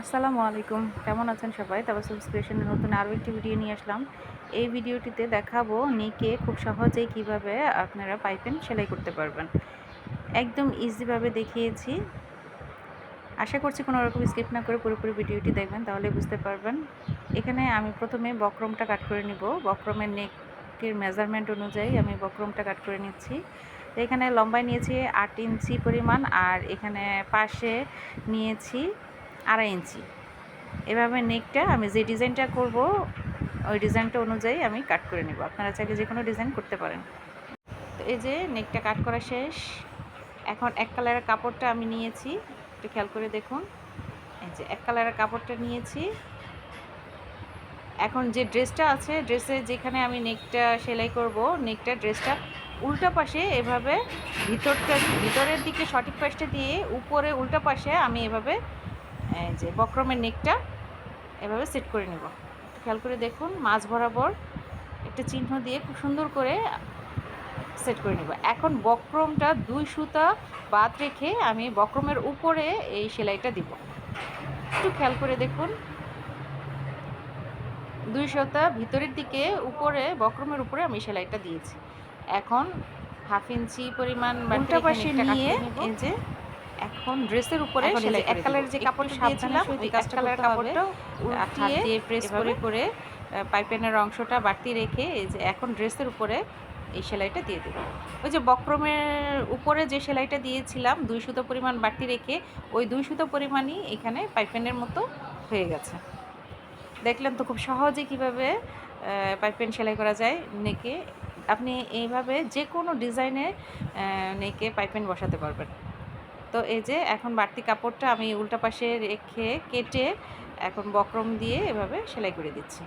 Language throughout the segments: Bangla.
আসসালামু আলাইকুম। কেমন আছেন সবাই? তাবাসুম ক্রিয়েশনের নতুন আরও একটি ভিডিও নিয়ে আসলাম। এই ভিডিওটিতে দেখাবো নেকে খুব সহজেই কীভাবে আপনারা পাইপেন সেলাই করতে পারবেন। একদম ইজিভাবে দেখিয়েছি। আশা করছি কোনো রকম স্কিপ না করে পুরোপুরি ভিডিওটি দেখবেন, তাহলে বুঝতে পারবেন। এখানে আমি প্রথমে বক্রমটা কাট করে নিব। বক্রমের নেকের মেজারমেন্ট অনুযায়ী আমি বক্রমটা কাট করে নিচ্ছি। তো এখানে লম্বায় নিয়েছি আট ইঞ্চি পরিমাণ আর এখানে পাশে নিয়েছি আড়াই ইঞ্চি। এভাবে নেকটা আমি যে ডিজাইনটা করব, ওই ডিজাইনটা অনুযায়ী আমি কাট করে নেব। আপনারা চাইলে যে কোনো ডিজাইন করতে পারেন। তো এই যে নেকটা কাট করা শেষ। এখন এক কালারের কাপড়টা আমি নিয়েছি। একটু খেয়াল করে দেখুন। এই যে এক কালারের কাপড়টা নিয়েছি। এখন যে ড্রেসটা আছে ড্রেসে যেখানে আমি নেকটা সেলাই করব নেকটা ড্রেসটা উল্টা পাশে এভাবে ভিতরটা, ভিতরের দিকে সঠিক পাশটা দিয়ে উপরে উল্টা পাশে আমি এভাবে যে বক্রমের নেকটা এভাবে সেট করে নেব। খেয়াল করে দেখুন মাছ বরাবর একটা চিহ্ন দিয়ে খুব সুন্দর করে সেট করে নেব। এখন বক্রমটা দুই সুতা বাদ রেখে আমি বক্রমের উপরে এই সেলাইটা দিব। একটু খেয়াল করে দেখুন দুই সুতা ভিতরের দিকে উপরে বক্রমের উপরে আমি সেলাইটা দিয়েছি। এখন হাফ ইঞ্চি পরিমাণ উল্টা পাশে নিয়ে এই যে এখন ড্রেসের উপরে এক কালারের যে কাপড় দিয়েছিলাম ওই এক কালারের কাপড়টা উল্টিয়ে দিয়ে প্রেস করে করে পাইপেনের অংশটা বাড়তি রেখে এই যে এখন ড্রেসের উপরে এই সেলাইটা দিয়ে দেবো। ওই যে বক্রমের উপরে যে সেলাইটা দিয়েছিলাম দুই সুতো পরিমাণ বাড়তি রেখে ওই দুই সুতো পরিমাণই এখানে পাইপেনের মতো হয়ে গেছে। দেখলেন তো খুব সহজে কীভাবে পাইপেন সেলাই করা যায় নেকে। আপনি এইভাবে যে কোনো ডিজাইনে নেকে পাইপেন বসাতে পারবেন। তো এই যে এখন বাড়তি কাপড়টা আমি উল্টা পাশে রেখে কেটে এখন বক্রম দিয়ে এভাবে সেলাই করে দিচ্ছি।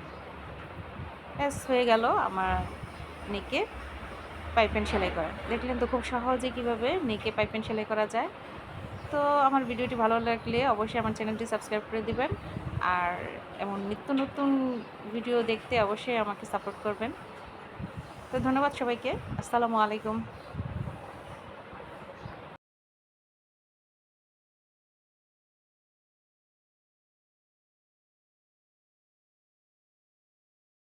ব্যাস, হয়ে গেল আমার নেকে পাইপেন সেলাই করা। দেখলেন তো খুব সহজে কীভাবে নেকে পাইপেন সেলাই করা যায়। তো আমার ভিডিওটি ভালো লাগলে অবশ্যই আমার চ্যানেলটি সাবস্ক্রাইব করে দিবেন। আর এমন নিত্য নতুন ভিডিও দেখতে অবশ্যই আমাকে সাপোর্ট করবেন। তো ধন্যবাদ সবাইকে। আসসালামু আলাইকুম।